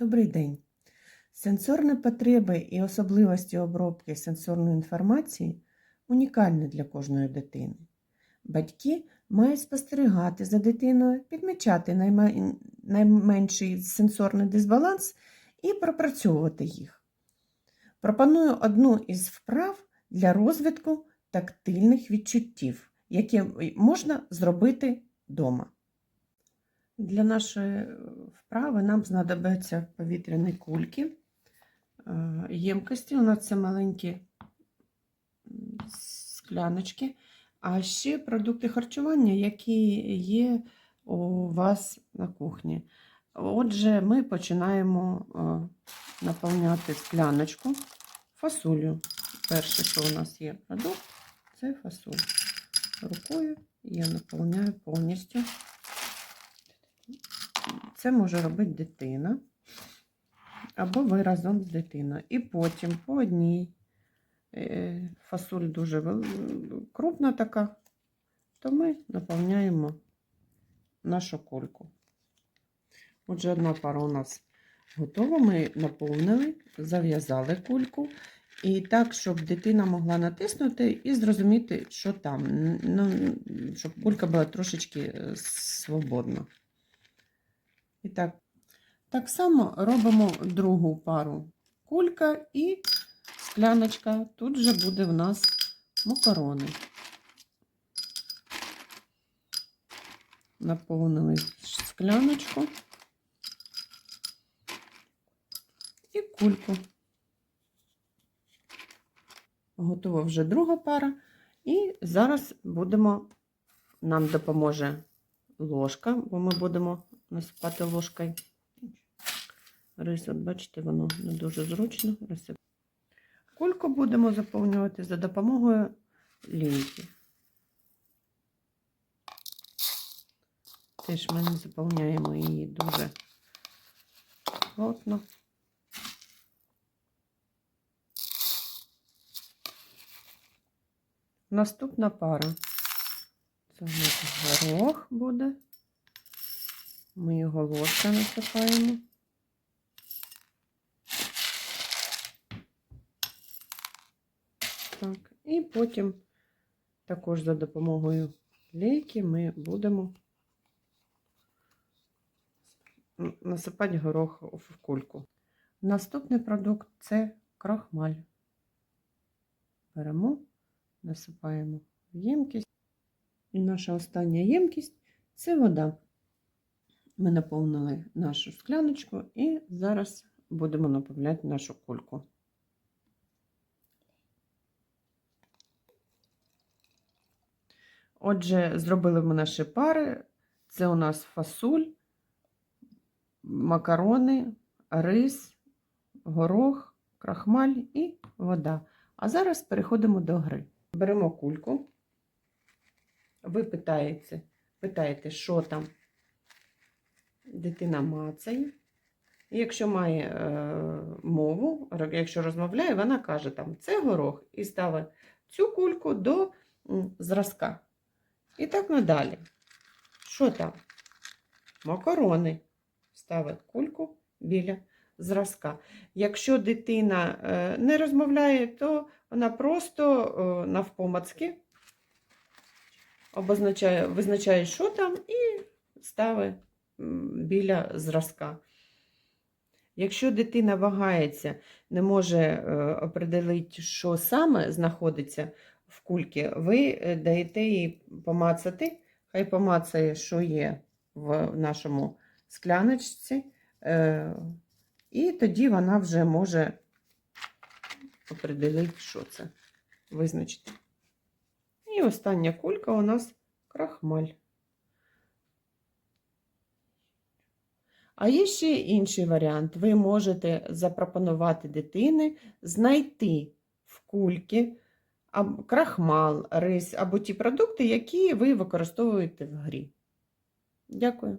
Добрий день. Сенсорні потреби і особливості обробки сенсорної інформації унікальні для кожної дитини. Батьки мають спостерігати за дитиною, підмічати найменший сенсорний дисбаланс і пропрацьовувати їх. Пропоную одну із вправ для розвитку тактильних відчуттів, які можна зробити вдома. Для нашої е, вправи нам знадобляться повітряні кульки, е, ємкості. У нас це маленькі скляночки, а ще продукти харчування, які є у вас на кухні. Отже, ми починаємо е, наповняти скляночку фасолю. Перше, що у нас є продукт, це фасоль. Рукою я наповняю повністю. Це може робити дитина або ви разом з дитиною. І потім по одній е, фасоль дуже крупна така, то ми наповняємо нашу кульку. Отже, одна пара у нас готова. Ми наповнили, зав'язали кульку. І так, щоб дитина могла натиснути і зрозуміти, що там. Ну, щоб кулька була трошечки е, свободна. І так, так само робимо другу пару кулька і скляночка. Тут же буде в нас макарони. Наповнили скляночку і кульку. Готова вже друга пара. І зараз будемо, нам допоможе ложка, бо ми будемо насипати ложкою. Рис, от бачите, воно не дуже зручно. Розсип- Кульку будемо заповнювати за допомогою ліньки. Теж ми не заповняємо її дуже плотно. Наступна пара. Це у нас горох буде. Ми його ложка насипаємо. Так, і потім також за допомогою лейки ми будемо насипати горох в кульку. Наступний продукт це крахмаль. Беремо, насипаємо в ємкість. І наша остання ємкість це вода. Ми наповнили нашу скляночку і зараз будемо наповняти нашу кульку. Отже, зробили ми наші пари. Це у нас фасоль, макарони, рис, горох, крахмаль і вода. А зараз переходимо до гри. Беремо кульку. Ви питаєте, питаєте, що там дитина мацає. І якщо має е, мову, якщо розмовляє, вона каже там це горох і ставить цю кульку до зразка. І так надалі. Що там? Макарони. Ставить кульку біля зразка. Якщо дитина е, не розмовляє, то вона просто е, навпомацки обозначає, визначає, що там, і ставить біля зразка. Якщо дитина вагається, не може е, определити, що саме знаходиться в кульці, ви е, даєте їй помацати, хай помацає, що є в нашому скляночці, е, і тоді вона вже може определити, що це, визначити. І остання кулька у нас крахмаль. А є ще інший варіант. Ви можете запропонувати дитини знайти в кульки крахмал, рис або ті продукти, які ви використовуєте в грі. Дякую.